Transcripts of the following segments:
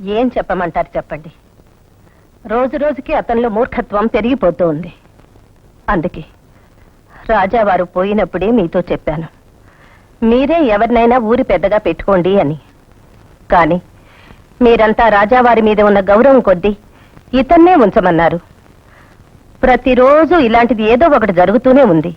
ఏం చెప్పమంటారు చెప్పండి. రోజు రోజుకి అతనిలో మూర్ఖత్వం పెరిగిపోతూ ఉంది. అందుకే రాజావారు పోయినప్పుడే మీతో చెప్పాను. మీరే ఎవరినైనా ఊరి పెద్దగా పెట్టుకోండి అని. కానీ మీరంతా రాజావారి మీద ఉన్న గౌరవం కొద్దీ ఇతన్నే ఉంచమన్నారు. ప్రతిరోజు ఇలాంటిది ఏదో ఒకటి జరుగుతూనే ఉంది.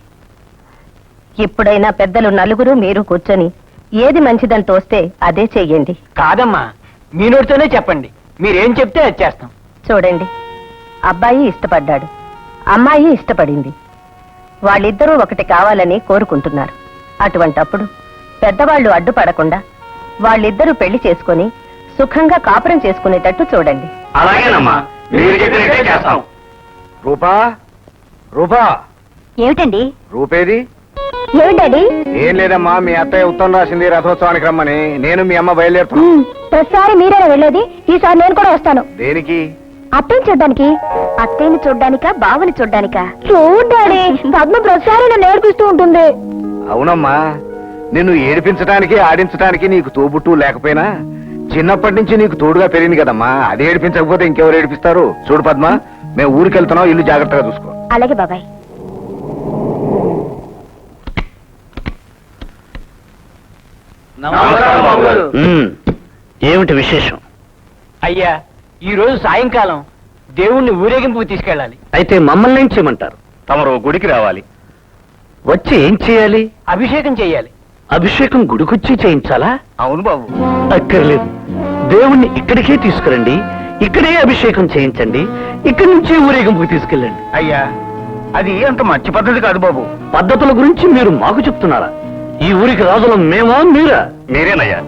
ఇప్పుడైనా పెద్దలు నలుగురు మీరు కూర్చొని ఏది మంచిదని తోస్తే అదే చెయ్యండి. కాదమ్మా. మీ నోటితోనే చెప్పండి. మీరేం చెప్తే అది చేస్తాం. చూడండి అబ్బాయి ఇష్టపడ్డాడు. అమ్మాయి ఇష్టపడింది. వాళ్ళిద్దరూ ఒకటి కావాలని కోరుకుంటున్నారు. అటువంటప్పుడు పెద్దవాళ్ళు అడ్డుపడకుండా వాళ్ళిద్దరూ పెళ్ళి చేసుకొని సుఖంగా కాపురం చేసుకునేటట్టు చూడండి. అలాగేనమ్మా మీరు చెప్పినట్టే చేస్తాం. రూపా రూపా. ఏమిటండి? రూపేది? ఏమిటండి ఏం లేదమ్మా మీ అత్తయ్య ఉత్తరం రాసింది రథోత్సవానికి రమ్మని. నేను మీ అమ్మ బయలుదేరుతున్నా. ప్రతిసారి మీరేనా వెళ్ళేది? ఈసారి నేను కూడా వస్తాను. దేనికి? అత్తయ్య చూడ్డానికి? అత్తయ్యని చూడ్డానికా బావని చూడ్డానికా? చూడ్డాడి పద్మ ప్రతిసారి నన్ను ఏడిపిస్తూ ఉంటుంది. అవునమ్మా నిన్ను ఏడిపించడానికి ఆడించడానికి నీకు తోబుట్టు లేకపోయినా చిన్నప్పటి నుంచి నీకు తోడుగా పెరిగింది కదమ్మా. అది ఏడిపించకపోతే ఇంకెవరు ఏడిపిస్తారు? చూడు పద్మ మేము ఊరికి వెళ్తున్నాం ఇల్లు జాగ్రత్తగా చూసుకో. అలాగే బాబాయ్ నమస్కారం బాబు గారు. ఏమిటి విశేషం? అయ్యా ఈ రోజు సాయంకాలం దేవుణ్ణి ఊరేగింపుకు తీసుకెళ్ళాలి. అయితే మమ్మల్ని ఏం చేయమంటారు? తమరు గుడికి రావాలి. వచ్చి ఏం చేయాలి? అభిషేకం చెయ్యాలి అభిషేకం గుడికొచ్చి చేయించాలా? అవును బాబు. అక్కర్లేదు. దేవుణ్ణి ఇక్కడికే తీసుకురండి. ఇక్కడే అభిషేకం చేయించండి. ఇక్కడి నుంచి ఊరేగింపుకి తీసుకెళ్ళండి. అయ్యా అది అంత మంచి పద్ధతి కాదు బాబు. పద్ధతుల గురించి మీరు మాకు చెప్తున్నారా? ఈ ఊరికి రాజులం మేమా మీరా? మీరేనయ్యా.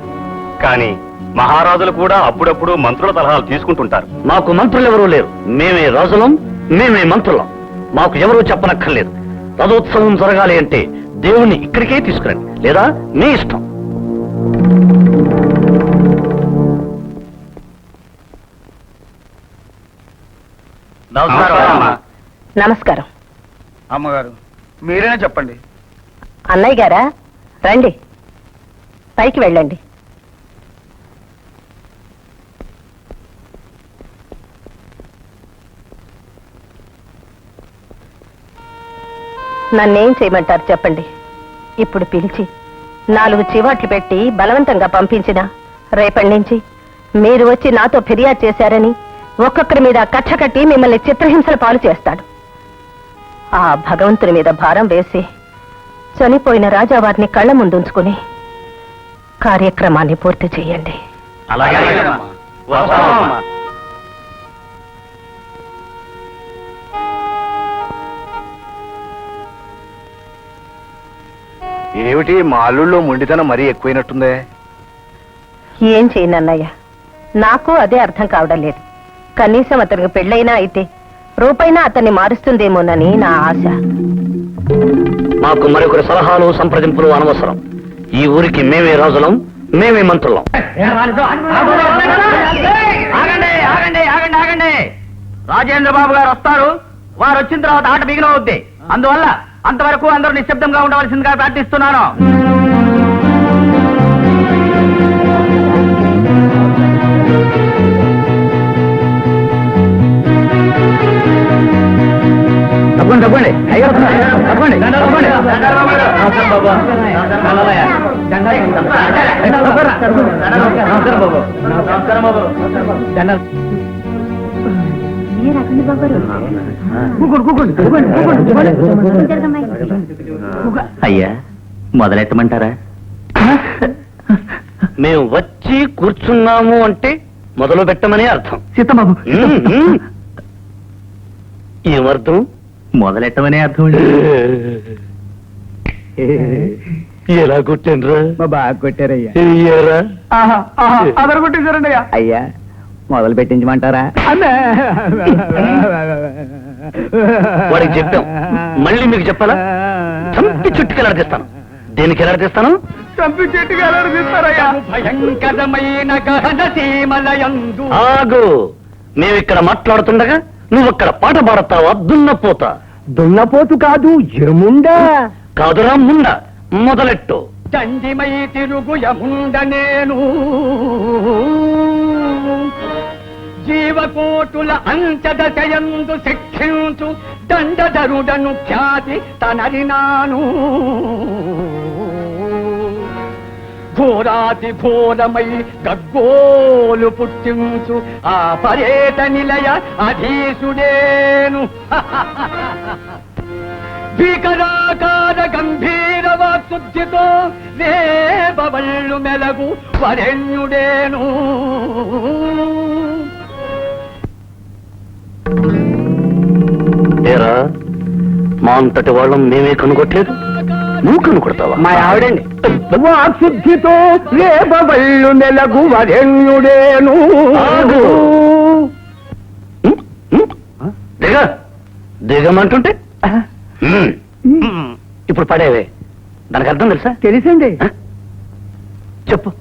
కానీ మహారాజులు కూడా అప్పుడప్పుడు మంత్రుల సలహాలు తీసుకుంటుంటారు. మాకు మంత్రులు ఎవరూ లేరు. మేమే రాజులం మేమే మంత్రులం. మాకు ఎవరూ చెప్పనక్కర్లేదు. రథోత్సవం జరగాలి అంటే దేవుణ్ణి ఇక్కడికే తీసుకురండి. లేదా మీ ఇష్టం. నమస్కారం అమ్మా. నమస్కారం. అమ్మగారు మీరేనా చెప్పండి? అన్నయ్య గారా? రండి. పైకి వెళ్ళండి. నన్నేం చేయమంటారు చెప్పండి. ఇప్పుడు పిలిచి నాలుగు చివాట్లు పెట్టి బలవంతంగా పంపించిన రేపటి నుంచి మీరు వచ్చి నాతో ఫిర్యాదు చేశారని ఒక్కొక్కరి మీద కచ్చ కట్టి మిమ్మల్ని చిత్రహింసల పాలు చేస్తాడు. ఆ భగవంతుని మీద భారం వేసి చనిపోయిన రాజావారిని కళ్ళ ముందుంచుకుని కార్యక్రమాన్ని పూర్తి చేయండి. ఏమిటి మా అల్లుళ్ళో మొండితనం మరీ ఎక్కువైనట్టుందే? ఏం చేయను అన్నయ్య నాకు అదే అర్థం కావడం లేదు. కనీసం అతనికి పెళ్ళైనా అయితే రూపైనా అతన్ని మారుస్తుందేమోనని నా ఆశ. మాకు మరొకరి సలహాలు సంప్రదింపులు అనవసరం. ఈ ఊరికి మేమే రాజులం మేమే మంత్రులం. ఆగండి ఆగండి ఆగండి ఆగండి. రాజేంద్ర బాబు గారు వస్తారు. వారు వచ్చిన తర్వాత ఆట బిగినవుద్ది అందువల్ల అంతవరకు అందరూ నిశ్శబ్దంగా ఉండవలసిందిగా ప్రార్థిస్తున్నాను. తప్పండి తప్పండి అయ్యో అయ్యా మొదలెట్టమంటారా? మేము వచ్చి కూర్చున్నాము అంటే మొదలు పెట్టమని అర్థం సీతబాబు. ఏమర్థం? మొదలెట్టమనే అర్థం ఎలా కొట్టానురా? బాగా కొట్టారయ్యా. ఏరా అదరు కొట్టేశారండి అయ్యా. మొదలు పెట్టించమంటారా? వాడికి చెప్పాం. మళ్ళీ మీకు చెప్పాలా? చంపి చుట్టుకి ఎలాడదీస్తాను దేనికి ఎలాడదీస్తాను చంపి చెట్టుగా తీస్తారయ్యా? భయంకరమైన గహన సీమలయందు ఆగు. మేము ఇక్కడ మాట్లాడుతుండగా నువ్వు అక్కడ పాట పాడతావా దున్నపోతా? దున్నపోతు కాదు ఎముండా కాదురా ముండ మొదలెట్టు. దండిమై తిరుగు యముండ నేను. జీవకోటుల అంచదశయందు శిక్షించు దండధరుడను ఖ్యాతి తనరినాను ఘోరాతి ఘోరమై గగ్గోలు పుట్టించు ఆ పర్యట నిలయ అధీసుడేను. భీకరాకార గంభీర వాక్శుద్ధితో వేబవళ్ళు మెలగు వరెణ్యుడేను. మా అంతటి వాళ్ళం మేమే కనుగొట్టలేదు నువ్వు కనుకొడతావా మా ఆవిడండి. వాక్శుద్ధితో వేబవళ్ళు మెలగు వరెణ్యుడేను? దిగ. దిగమంటుంటే. ఇప్పుడు పడేవే. దానికి అర్థం తెలుసా? తెలుసండి? చెప్పు.